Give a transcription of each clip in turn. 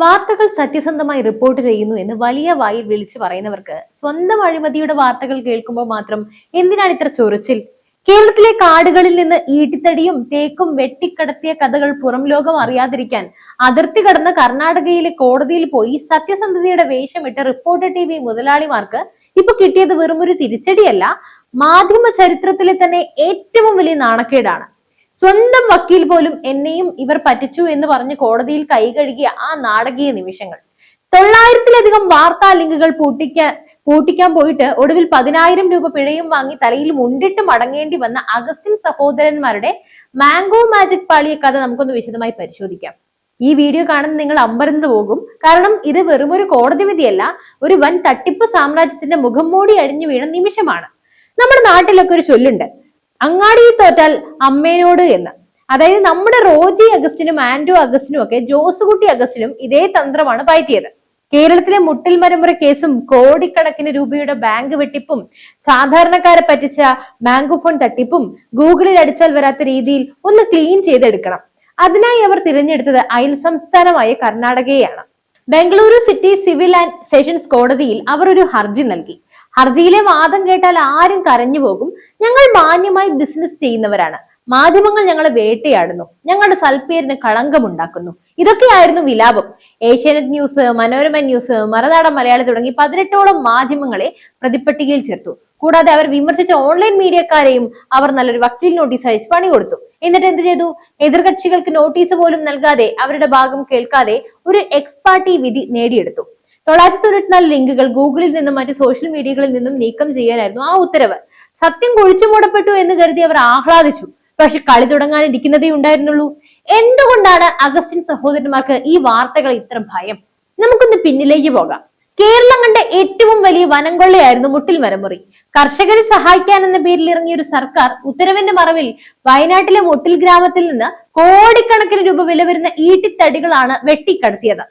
വാർത്തകൾ സത്യസന്ധമായി റിപ്പോർട്ട് ചെയ്യുന്നു എന്ന് വലിയ വായിൽ വിളിച്ചു പറയുന്നവർക്ക് സ്വന്തം അഴിമതിയുടെ വാർത്തകൾ കേൾക്കുമ്പോൾ മാത്രം എന്തിനാണ് ഇത്ര ചൊറിച്ചിൽ? കേരളത്തിലെ കാടുകളിൽ നിന്ന് ഈട്ടിത്തടിയും തേക്കും വെട്ടിക്കടത്തിയ കഥകൾ പുറം ലോകം അറിയാതിരിക്കാൻ അതിർത്തി കടന്ന് കർണാടകയിലെ കോടതിയിൽ പോയി സത്യസന്ധതയുടെ വേഷമിട്ട് റിപ്പോർട്ടർ ടി വി മുതലാളിമാർക്ക് ഇപ്പൊ കിട്ടിയത് വെറുമൊരു തിരിച്ചടിയല്ല മാധ്യമ ചരിത്രത്തിലെ തന്നെ ഏറ്റവും വലിയ നാണക്കേടാണ്. സ്വന്തം വക്കീൽ പോലും എന്നെയും ഇവർ പറ്റിച്ചു എന്ന് പറഞ്ഞ് കോടതിയിൽ കൈകഴുകിയ ആ നാടകീയ നിമിഷങ്ങൾ. തൊള്ളായിരത്തിലധികം വാർത്താ ലിങ്കുകൾ പൂട്ടിക്കാൻ പൂട്ടിക്കാൻ പോയിട്ട് ഒടുവിൽ പതിനായിരം രൂപ പിഴയും വാങ്ങി തലയിൽ മുണ്ടിട്ട് മടങ്ങേണ്ടി വന്ന അഗസ്റ്റിൻ സഹോദരന്മാരുടെ മാംഗോ മാജിക് പാളിയ കഥ നമുക്കൊന്ന് വിശദമായി പരിശോധിക്കാം. ഈ വീഡിയോ കാണുന്ന നിങ്ങൾ അമ്പരന്ന് പോകും. കാരണം ഇത് വെറും ഒരു കോടതി വിധിയല്ല ഒരു വൻ തട്ടിപ്പ് സാമ്രാജ്യത്തിന്റെ മുഖം മൂടി അഴിഞ്ഞു വീണ നിമിഷമാണ്. നമ്മുടെ നാട്ടിലൊക്കെ ഒരു ചൊല്ലുണ്ട്. അങ്ങാടി തോറ്റാൽ അമ്മേനോട് എന്ന്. അതായത് നമ്മുടെ റോജി അഗസ്റ്റിനും ആൻഡോ അഗസ്റ്റിനും ഒക്കെ ജോസുകുട്ടി അഗസ്റ്റിനും ഇതേ തന്ത്രമാണ് പയറ്റിയത്. കേരളത്തിലെ മുട്ടിൽ മരമുറ കേസും കോടിക്കണക്കിന് രൂപയുടെ ബാങ്ക് വെട്ടിപ്പും സാധാരണക്കാരെ പറ്റിച്ച ബാങ്ക് ഫോൺ തട്ടിപ്പും ഗൂഗിളിൽ അടിച്ചാൽ വരാത്ത രീതിയിൽ ഒന്ന് ക്ലീൻ ചെയ്തെടുക്കണം. അതിനായി അവർ തിരഞ്ഞെടുത്തത് അയൽ സംസ്ഥാനമായ കർണാടകയെയാണ്. Bengaluru city civil and sessions കോടതിയിൽ അവർ ഒരു ഹർജി നൽകി. ഹർജിയിലെ വാദം കേട്ടാൽ ആരും കരഞ്ഞു പോകും ഞങ്ങൾ മാന്യമായി ബിസിനസ് ചെയ്യുന്നവരാണ്. മാധ്യമങ്ങൾ ഞങ്ങളെ വേട്ടയാടുന്നു. ഞങ്ങളുടെ സൽപ്പേരിന് കളങ്കമുണ്ടാക്കുന്നു ഇതൊക്കെയായിരുന്നു വിലാപം. ഏഷ്യാനെറ്റ് ന്യൂസ് മനോരമ ന്യൂസ് മറനാടൻ മലയാളി തുടങ്ങി പതിനെട്ടോളം മാധ്യമങ്ങളെ പ്രതിപ്പട്ടികയിൽ ചേർത്തു. കൂടാതെ അവർ വിമർശിച്ച ഓൺലൈൻ മീഡിയക്കാരെയും അവർ നല്ലൊരു വക്കീൽ നോട്ടീസ് അയച്ച് പണി കൊടുത്തു. എന്നിട്ട് എന്ത് ചെയ്തു? എതിർകക്ഷികൾക്ക് നോട്ടീസ് പോലും നൽകാതെ അവരുടെ ഭാഗം കേൾക്കാതെ ഒരു എക്സ്പാർട്ടി വിധി നേടിയെടുത്തു. തൊള്ളായിരത്തി തൊണ്ണൂറ്റിനാല് ലിങ്കുകൾ ഗൂഗിളിൽ നിന്നും മറ്റ് സോഷ്യൽ മീഡിയകളിൽ നിന്നും നീക്കം ചെയ്യാനായിരുന്നു ആ ഉത്തരവ്. സത്യം കുഴിച്ചു മൂടപ്പെട്ടു എന്ന് കരുതി അവർ ആഹ്ലാദിച്ചു. പക്ഷെ കളി തുടങ്ങാനിരിക്കുന്നതേ ഉണ്ടായിരുന്നുള്ളൂ. എന്തുകൊണ്ടാണ് അഗസ്റ്റിൻ സഹോദരന്മാർക്ക് ഈ വാർത്തകൾ ഇത്ര ഭയം? നമുക്കൊന്ന് പിന്നിലേക്ക് പോകാം. കേരളം കണ്ട ഏറ്റവും വലിയ വനംകൊള്ളയായിരുന്നു മുട്ടിൽ മരമുറി. കർഷകരെ സഹായിക്കാൻ എന്ന പേരിൽ ഇറങ്ങിയ ഒരു സർക്കാർ ഉത്തരവിന്റെ മറവിൽ വയനാട്ടിലെ മുട്ടിൽ ഗ്രാമത്തിൽ നിന്ന് കോടിക്കണക്കിന് രൂപ വില വരുന്ന ഈട്ടിത്തടികളാണ് വെട്ടിക്കടത്തിയത്.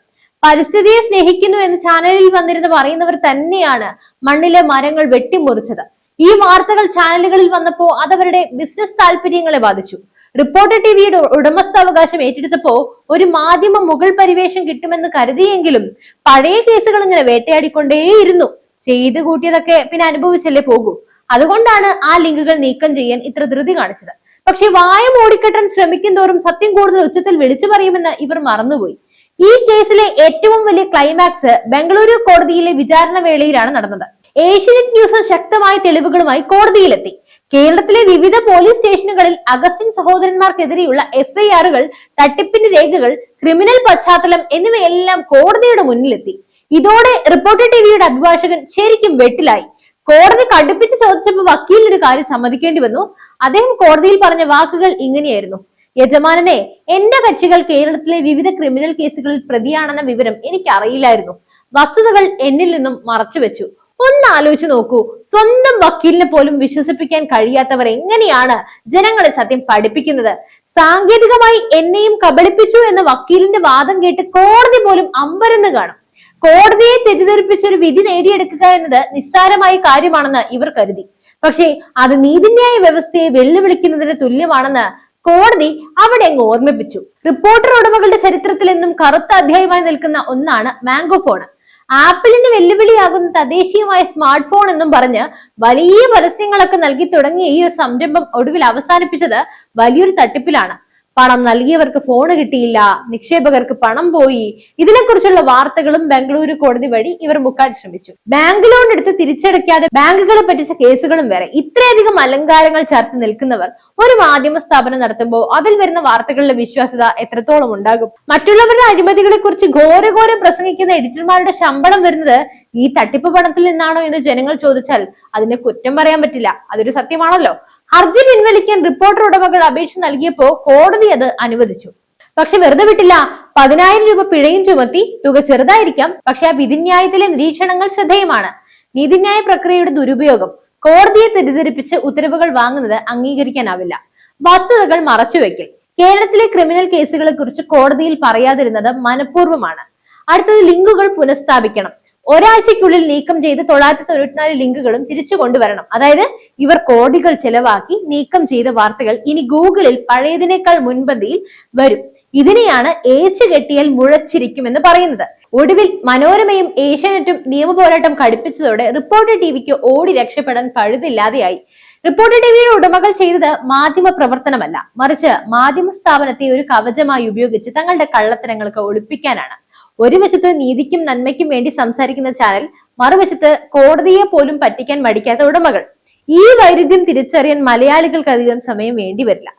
പരിസ്ഥിതിയെ സ്നേഹിക്കുന്നു എന്ന് ചാനലിൽ വന്നിരുന്ന് പറയുന്നവർ തന്നെയാണ് മണ്ണിലെ മരങ്ങൾ വെട്ടിമുറിച്ചത്. ഈ വാർത്തകൾ ചാനലുകളിൽ വന്നപ്പോ അതവരുടെ ബിസിനസ് താല്പര്യങ്ങളെ ബാധിച്ചു. റിപ്പോർട്ടർ ടിവിയുടെ ഉടമസ്ഥാവകാശം ഏറ്റെടുത്തപ്പോ ഒരു മാധ്യമ മുഗൾ പരിവേഷം കിട്ടുമെന്ന് കരുതിയെങ്കിലും പഴയ കേസുകൾ ഇങ്ങനെ വേട്ടയാടിക്കൊണ്ടേയിരുന്നു. ചെയ്തു കൂട്ടിയതൊക്കെ പിന്നെ അനുഭവിച്ചല്ലേ പോകൂ. അതുകൊണ്ടാണ് ആ ലിങ്കുകൾ നീക്കം ചെയ്യാൻ ഇത്ര ധൃതി കാണിച്ചത്. പക്ഷെ വായ മൂടിക്കെട്ടാൻ ശ്രമിക്കും തോറും സത്യം കൂടുതൽ ഉച്ചത്തിൽ വിളിച്ചു പറയുമെന്ന് ഇവർ മറന്നുപോയി. ഈ കേസിലെ ഏറ്റവും വലിയ ക്ലൈമാക്സ് ബംഗളൂരു കോടതിയിലെ വിചാരണ വേളയിലാണ് നടന്നത്. ഏഷ്യനെറ്റ് ന്യൂസ് ശക്തമായ തെളിവുകളുമായി കോടതിയിലെത്തി. കേരളത്തിലെ വിവിധ പോലീസ് സ്റ്റേഷനുകളിൽ അഗസ്റ്റിൻ സഹോദരന്മാർക്കെതിരെയുള്ള എഫ്ഐആറുകൾ തട്ടിപ്പിന്റെ രേഖകൾ ക്രിമിനൽ പശ്ചാത്തലം എന്നിവയെല്ലാം കോടതിയുടെ മുന്നിലെത്തി. ഇതോടെ റിപ്പോർട്ടർ ടിവിയുടെ അഭിഭാഷകൻ ശരിക്കും വെട്ടിലായി. കോടതി കടുപ്പിച്ച് ചോദിച്ചപ്പോൾ വക്കീലിനൊരു കാര്യം സമ്മതിക്കേണ്ടി വന്നു. അദ്ദേഹം കോടതിയിൽ പറഞ്ഞ വാക്കുകൾ ഇങ്ങനെയായിരുന്നു. യജമാനനെ എന്റെ കക്ഷികൾ കേരളത്തിലെ വിവിധ ക്രിമിനൽ കേസുകളിൽ പ്രതിയാണെന്ന വിവരം എനിക്കറിയില്ലായിരുന്നു. വസ്തുതകൾ എന്നിൽ നിന്നും മറച്ചുവെച്ചു. ഒന്ന് ആലോചിച്ച് നോക്കൂ. സ്വന്തം വക്കീലിനെ പോലും വിശ്വസിപ്പിക്കാൻ കഴിയാത്തവർ എങ്ങനെയാണ് ജനങ്ങളെ സത്യം പഠിപ്പിക്കുന്നത്? സാങ്കേതികമായി എന്നെയും കബളിപ്പിച്ചു എന്ന വക്കീലിന്റെ വാദം കേട്ട് കോടതി പോലും അമ്പരന്ന് കാണും. കോടതിയെ തെറ്റിദ്ധരിപ്പിച്ച് ഒരു വിധി നേടിയെടുക്കുക എന്നത് നിസ്സാരമായ കാര്യമാണെന്ന് ഇവർ കരുതി. പക്ഷേ അത് നീതിന്യായ വ്യവസ്ഥയെ വെല്ലുവിളിക്കുന്നതിന് തുല്യമാണെന്ന് കോടതി അവിടെ അങ്ങ് ഓർമ്മിപ്പിച്ചു. റിപ്പോർട്ടർ ഉടമകളുടെ ചരിത്രത്തിൽ എന്നും കറുത്ത അധ്യായമായി നിൽക്കുന്ന ഒന്നാണ് മാംഗോ ആപ്പിളിന് വെല്ലുവിളിയാകുന്ന തദ്ദേശീയമായ സ്മാർട്ട് ഫോൺ എന്നും പറഞ്ഞ് വലിയ പരസ്യങ്ങളൊക്കെ നൽകി തുടങ്ങിയ ഈ ഒരു സംരംഭം ഒടുവിൽ അവസാനിപ്പിച്ചത് വലിയൊരു തട്ടിപ്പിലാണ്. പണം നൽകിയവർക്ക് ഫോൺ കിട്ടിയില്ല നിക്ഷേപകർക്ക് പണം പോയി. ഇതിനെക്കുറിച്ചുള്ള വാർത്തകളും ബംഗളൂരു കോടതി വഴി ഇവർ മുക്കാൻ ശ്രമിച്ചു. ബാങ്ക് ലോൺ എടുത്ത് തിരിച്ചടയ്ക്കാതെ ബാങ്കുകളെ പറ്റിച്ച കേസുകളും വരെ ഇത്രയധികം അലങ്കാരങ്ങൾ ചേർത്ത് നിൽക്കുന്നവർ ഒരു മാധ്യമ സ്ഥാപനം നടത്തുമ്പോൾ അതിൽ വരുന്ന വാർത്തകളിലെ വിശ്വാസ്യത എത്രത്തോളം ഉണ്ടാകും? മറ്റുള്ളവരുടെ അഴിമതികളെ കുറിച്ച് ഘോരഘോരം പ്രസംഗിക്കുന്ന എഡിറ്റർമാരുടെ ശമ്പളം വരുന്നത് ഈ തട്ടിപ്പ് പണത്തിൽ നിന്നാണോ എന്ന് ജനങ്ങൾ ചോദിച്ചാൽ അതിനെ കുറ്റം പറയാൻ പറ്റില്ല. അതൊരു സത്യമാണല്ലോ. ഹർജി പിൻവലിക്കാൻ റിപ്പോർട്ടർ ഉടമകൾ അപേക്ഷ നൽകിയപ്പോ കോടതി അത് അനുവദിച്ചു. പക്ഷെ വെറുതെ വിട്ടില്ല. പതിനായിരം രൂപ പിഴയും ചുമത്തി തുക ചെറുതായിരിക്കാം. പക്ഷെ ആ വിധിന്യായത്തിലെ നിരീക്ഷണങ്ങൾ ശ്രദ്ധേയമാണ്. നീതിന്യായ പ്രക്രിയയുടെ ദുരുപയോഗം കോടതിയെ തെറ്റിദ്ധരിപ്പിച്ച് ഉത്തരവുകൾ വാങ്ങുന്നത് അംഗീകരിക്കാനാവില്ല. വസ്തുതകൾ മറച്ചുവെക്കൽ. കേരളത്തിലെ ക്രിമിനൽ കേസുകളെ കുറിച്ച് കോടതിയിൽ പറയാതിരുന്നത് മനഃപൂർവമാണ്. അടുത്തത് ലിങ്കുകൾ പുനഃസ്ഥാപിക്കണം. ഒരാഴ്ചയ്ക്കുള്ളിൽ നീക്കം ചെയ്ത് തൊള്ളായിരത്തി തൊണ്ണൂറ്റിനാല് ലിങ്കുകളും തിരിച്ചു കൊണ്ടുവരണം. അതായത് ഇവർ കോടികൾ ചെലവാക്കി നീക്കം ചെയ്ത വാർത്തകൾ ഇനി ഗൂഗിളിൽ പഴയതിനേക്കാൾ മുൻപന്തിയിൽ വരും. ഇതിനെയാണ് ഏച്ചു കെട്ടിയാൽ മുഴച്ചിരിക്കുമെന്ന് പറയുന്നത്. ഒടുവിൽ മനോരമയും ഏഷ്യാനെറ്റും നിയമപോരാട്ടം കടുപ്പിച്ചതോടെ റിപ്പോർട്ടർ ടിവിക്ക് ഓടി രക്ഷപ്പെടാൻ പഴുതില്ലാതെയായി. റിപ്പോർട്ടർ ടിവിയുടെ ഉടമകൾ ചെയ്തത് മാധ്യമ പ്രവർത്തനമല്ല. മറിച്ച് മാധ്യമ സ്ഥാപനത്തെ ഒരു കവചമായി ഉപയോഗിച്ച് തങ്ങളുടെ കള്ളത്തരങ്ങൾക്ക് ഒളിപ്പിക്കാനാണ്. ഒരു വശത്ത് നീതിക്കും നന്മയ്ക്കും വേണ്ടി സംസാരിക്കുന്ന ചാനൽ മറുവശത്ത് കോടതിയെ പോലും പറ്റിക്കാൻ മടിക്കാത്ത ഉടമകൾ. ഈ വൈരുദ്ധ്യം തിരിച്ചറിയാൻ മലയാളികൾക്ക് അധികം സമയം വേണ്ടി വരില്ല.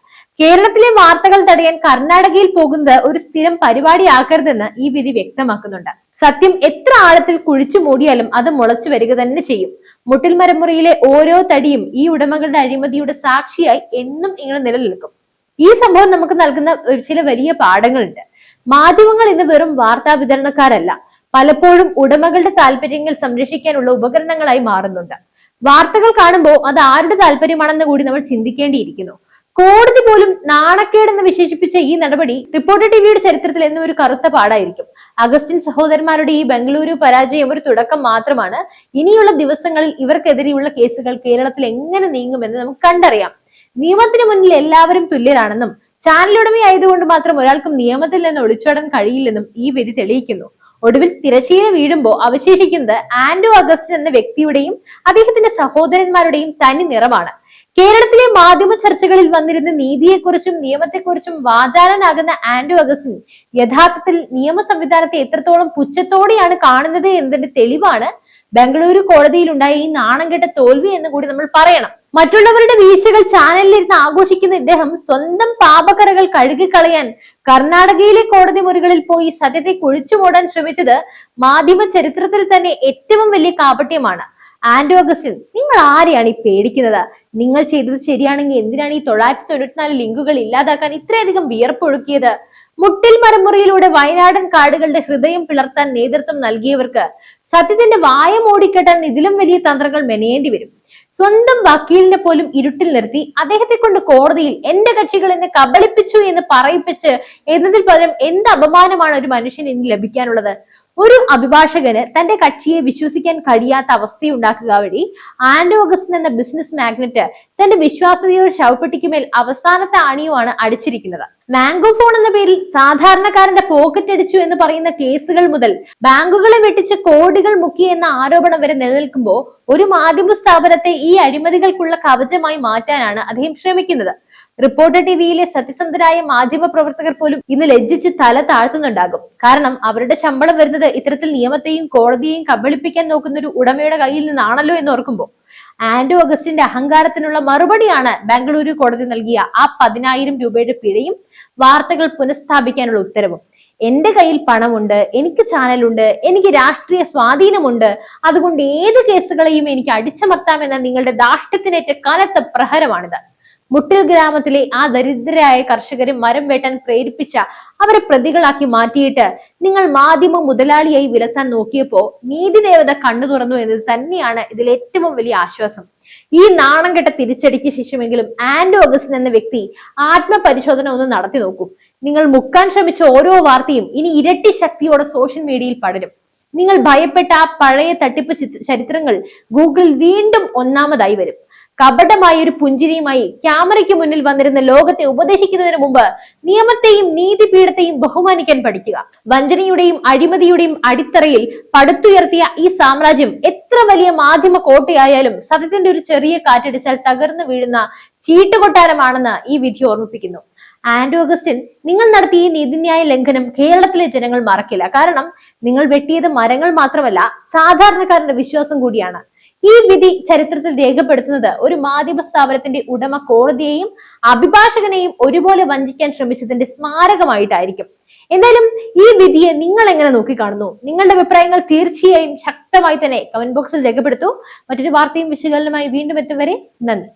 കേരളത്തിലെ വാർത്തകൾ തടയാൻ കർണാടകയിൽ പോകുന്നത് ഒരു സ്ഥിരം പരിപാടിയാക്കരുതെന്ന് ഈ വിധി വ്യക്തമാക്കുന്നുണ്ട്. സത്യം എത്ര ആഴത്തിൽ കുഴിച്ചു മൂടിയാലും അത് മുളച്ചു വരിക തന്നെ ചെയ്യും. മുട്ടിൽ മരമുറിയിലെ ഓരോ തടിയും ഈ ഉടമകളുടെ അഴിമതിയുടെ സാക്ഷിയായി എന്നും ഇങ്ങനെ നിലനിൽക്കും. ഈ സംഭവം നമുക്ക് നൽകുന്ന ചില വലിയ പാഠങ്ങളുണ്ട്. മാധ്യമങ്ങൾ ഇന്ന് വെറും വാർത്താ വിതരണക്കാരല്ല പലപ്പോഴും ഉടമകളുടെ താല്പര്യങ്ങൾ സംരക്ഷിക്കാനുള്ള ഉപകരണങ്ങളായി മാറുന്നുണ്ട്. വാർത്തകൾ കാണുമ്പോൾ അത് ആരുടെ താല്പര്യമാണെന്ന് കൂടി നമ്മൾ ചിന്തിക്കേണ്ടിയിരിക്കുന്നു. കോടതി പോലും നാണക്കേടെന്ന് വിശേഷിപ്പിച്ച ഈ നടപടി റിപ്പോർട്ടർ ടിവിയുടെ ചരിത്രത്തിൽ എന്നും ഒരു കറുത്ത പാടായിരിക്കും. അഗസ്റ്റിൻ സഹോദരന്മാരുടെ ഈ ബംഗളൂരു പരാജയം ഒരു തുടക്കം മാത്രമാണ്. ഇനിയുള്ള ദിവസങ്ങളിൽ ഇവർക്കെതിരെയുള്ള കേസുകൾ കേരളത്തിൽ എങ്ങനെ നീങ്ങുമെന്ന് നമുക്ക് കണ്ടറിയാം. നിയമത്തിന് മുന്നിൽ എല്ലാവരും തുല്യരാണെന്നും ചാനൽ ഉടമയായതുകൊണ്ട് മാത്രം ഒരാൾക്കും നിയമത്തിൽ നിന്ന് ഒളിച്ചോടാൻ കഴിയില്ലെന്നും ഈ വിധി തെളിയിക്കുന്നു. ഒടുവിൽ തിരശ്ശീല വീഴുമ്പോൾ അവശേഷിക്കുന്നത് ആൻഡോ അഗസ്റ്റിൻ എന്ന വ്യക്തിയുടെയും അദ്ദേഹത്തിന്റെ സഹോദരന്മാരുടെയും തനി നിറമാണ്. കേരളത്തിലെ മാധ്യമ ചർച്ചകളിൽ വന്നിരുന്ന നീതിയെക്കുറിച്ചും നിയമത്തെക്കുറിച്ചും വാചാലനാകുന്ന ആൻഡോ അഗസ്റ്റിൻ യഥാർത്ഥത്തിൽ നിയമ സംവിധാനത്തെ എത്രത്തോളം പുച്ഛത്തോടെയാണ് കാണുന്നത് എന്നതിന്റെ തെളിവാണ് ബംഗളൂരു കോടതിയിൽ ഉണ്ടായ ഈ നാണം കെട്ട തോൽവി എന്ന് കൂടി നമ്മൾ പറയണം. മറ്റുള്ളവരുടെ വീഴ്ചകൾ ചാനലിലിരുന്ന് ആഘോഷിക്കുന്ന ഇദ്ദേഹം സ്വന്തം പാപകരകൾ കഴുകിക്കളയാൻ കർണാടകയിലെ കോടതി മുറികളിൽ പോയി സത്യത്തെ കുഴിച്ചുമൂടാൻ ശ്രമിച്ചത് മാധ്യമ ചരിത്രത്തിൽ തന്നെ ഏറ്റവും വലിയ കാപട്യമാണ്. ആന്റോ അഗസ്റ്റിൻ നിങ്ങൾ ആരെയാണ് ഈ പേടിക്കുന്നത്? നിങ്ങൾ ചെയ്തത് ശരിയാണെങ്കിൽ എന്തിനാണ് ഈ തൊള്ളായിരത്തി തൊണ്ണൂറ്റിനാല് ലിങ്കുകൾ ഇല്ലാതാക്കാൻ ഇത്രയധികം വിയർപ്പൊഴുക്കിയത് മുട്ടിൽ മരമുറിയിലൂടെ വയനാടൻ കാടുകളുടെ ഹൃദയം പിളർത്താൻ നേതൃത്വം നൽകിയവർക്ക് സത്യത്തിന്റെ വായ മൂടിക്കെട്ടാൻ ഇതിലും വലിയ തന്ത്രങ്ങൾ മെനയേണ്ടി വരും. സ്വന്തം വക്കീലിനെ പോലും ഇരുട്ടിൽ നിർത്തി അദ്ദേഹത്തെ കൊണ്ട് കോടതിയിൽ എന്റെ കക്ഷികൾ എന്നെ കബളിപ്പിച്ചു എന്ന് പറയിപ്പിച്ച് എന്നതിൽ പകരം എന്ത് അപമാനമാണ് ഒരു മനുഷ്യൻ ഇനി ലഭിക്കാനുള്ളത്? ഒരു അഭിഭാഷകന് തന്റെ കക്ഷിയെ വിശ്വസിക്കാൻ കഴിയാത്ത അവസ്ഥയുണ്ടാക്കുക വഴി ആൻഡോ ഓഗസ്റ്റിൻ എന്ന ബിസിനസ് മാഗ്നറ്റ് തന്റെ വിശ്വാസ്യതയുടെ ശവപ്പെട്ടിക്കുമേൽ അവസാനത്തെ ആണിയുമാണ് അടിച്ചിരിക്കുന്നത്. മാംഗോ ഫോൺ എന്ന പേരിൽ സാധാരണക്കാരന്റെ പോക്കറ്റ് അടിച്ചു എന്ന് പറയുന്ന കേസുകൾ മുതൽ ബാങ്കുകളെ വെട്ടിച്ച് കോടികൾ മുക്കി എന്ന ആരോപണം വരെ നിലനിൽക്കുമ്പോൾ ഒരു മാധ്യമ സ്ഥാപനത്തെ ഈ അഴിമതികൾക്കുള്ള കവചമായി മാറ്റാനാണ് അദ്ദേഹം ശ്രമിക്കുന്നത്. റിപ്പോർട്ടർ ടിവിയിലെ സത്യസന്ധരായ മാധ്യമ പ്രവർത്തകർ പോലും ഇന്ന് ലജ്ജിച്ച് തല താഴ്ത്തുന്നുണ്ടാകും. കാരണം അവരുടെ ശമ്പളം വരുന്നത് ഇത്തരത്തിൽ നിയമത്തെയും കോടതിയെയും കബളിപ്പിക്കാൻ നോക്കുന്ന ഒരു ഉടമയുടെ കയ്യിൽ നിന്നാണല്ലോ എന്ന് ഓർക്കുമ്പോൾ ആൻഡോ അഗസ്റ്റിന്റെ അഹങ്കാരത്തിനുള്ള മറുപടിയാണ് ബാംഗ്ലൂരു കോടതി നൽകിയ ആ പതിനായിരം രൂപയുടെ പിഴയും വാർത്തകൾ പുനഃസ്ഥാപിക്കാനുള്ള ഉത്തരവും. എന്റെ കയ്യിൽ പണമുണ്ട് എനിക്ക് ചാനലുണ്ട് എനിക്ക് രാഷ്ട്രീയ സ്വാധീനമുണ്ട് അതുകൊണ്ട് ഏത് കേസുകളെയും എനിക്ക് അടിച്ചമർത്താമെന്ന നിങ്ങളുടെ ദാഷ്ട്യത്തിനേറ്റ കനത്ത പ്രഹരമാണിത്. മുട്ടിൽ ഗ്രാമത്തിലെ ആ ദരിദ്രരായ കർഷകരെ മരം വെട്ടാൻ പ്രേരിപ്പിച്ച അവരെ പ്രതികളാക്കി മാറ്റിയിട്ട് നിങ്ങൾ മാധ്യമ മുതലാളിയായി വിലസാൻ നോക്കിയപ്പോ നീതിദേവത കണ്ണു തുറന്നു എന്നത് തന്നെയാണ് ഇതിൽ ഏറ്റവും വലിയ ആശ്വാസം. ഈ നാണം കെട്ട തിരിച്ചടിക്ക് ശേഷമെങ്കിലും ആൻഡോ ഓഗസ്റ്റിൻ എന്ന വ്യക്തി ആത്മപരിശോധന ഒന്ന് നടത്തി നോക്കൂ. നിങ്ങൾ മുക്കാൻ ശ്രമിച്ച ഓരോ വാർത്തയും ഇനി ഇരട്ടി ശക്തിയോടെ സോഷ്യൽ മീഡിയയിൽ പടരും. നിങ്ങൾ ഭയപ്പെട്ട ആ പഴയ തട്ടിപ്പ് ചരിത്രങ്ങൾ ഗൂഗിൾ വീണ്ടും ഒന്നാമതായി വരും. കപടമായ ഒരു പുഞ്ചിരിയുമായി ക്യാമറയ്ക്ക് മുന്നിൽ വന്നിരുന്ന ലോകത്തെ ഉപദേശിക്കുന്നതിന് മുമ്പ് നിയമത്തെയും നീതിപീഠത്തെയും ബഹുമാനിക്കാൻ പഠിക്കുക. വഞ്ചനയുടെയും അഴിമതിയുടെയും അടിത്തറയിൽ പടുത്തുയർത്തിയ ഈ സാമ്രാജ്യം എത്ര വലിയ മാധ്യമ കോട്ടയായാലും സത്യത്തിന്റെ ഒരു ചെറിയ കാറ്റടിച്ചാൽ തകർന്നു വീഴുന്ന ചീട്ടുകൊട്ടാരമാണെന്ന് ഈ വിധി ഓർമ്മിപ്പിക്കുന്നു. ആൻഡോ ഓഗസ്റ്റിൻ നിങ്ങൾ നടത്തിയ ഈ നീതിന്യായ ലംഘനം കേരളത്തിലെ ജനങ്ങൾ മറക്കില്ല. കാരണം നിങ്ങൾ വെട്ടിയത് മരങ്ങൾ മാത്രമല്ല സാധാരണക്കാരന്റെ വിശ്വാസം കൂടിയാണ്. ഈ വിധി ചരിത്രത്തിൽ രേഖപ്പെടുത്തുന്നത് ഒരു മാധ്യമ സ്ഥാപനത്തിന്റെ ഉടമ കോടതിയെയും അഭിഭാഷകനെയും ഒരുപോലെ വഞ്ചിക്കാൻ ശ്രമിച്ചതിന്റെ സ്മാരകമായിട്ടായിരിക്കും. എന്തായാലും ഈ വിധിയെ നിങ്ങൾ എങ്ങനെ നോക്കിക്കാണുന്നു? നിങ്ങളുടെ അഭിപ്രായങ്ങൾ തീർച്ചയായും ശക്തമായി തന്നെ കമന്റ് ബോക്സിൽ രേഖപ്പെടുത്തൂ. മറ്റൊരു വാർത്തയും വിശകലനമായി വീണ്ടും എത്തും വരെ നന്ദി.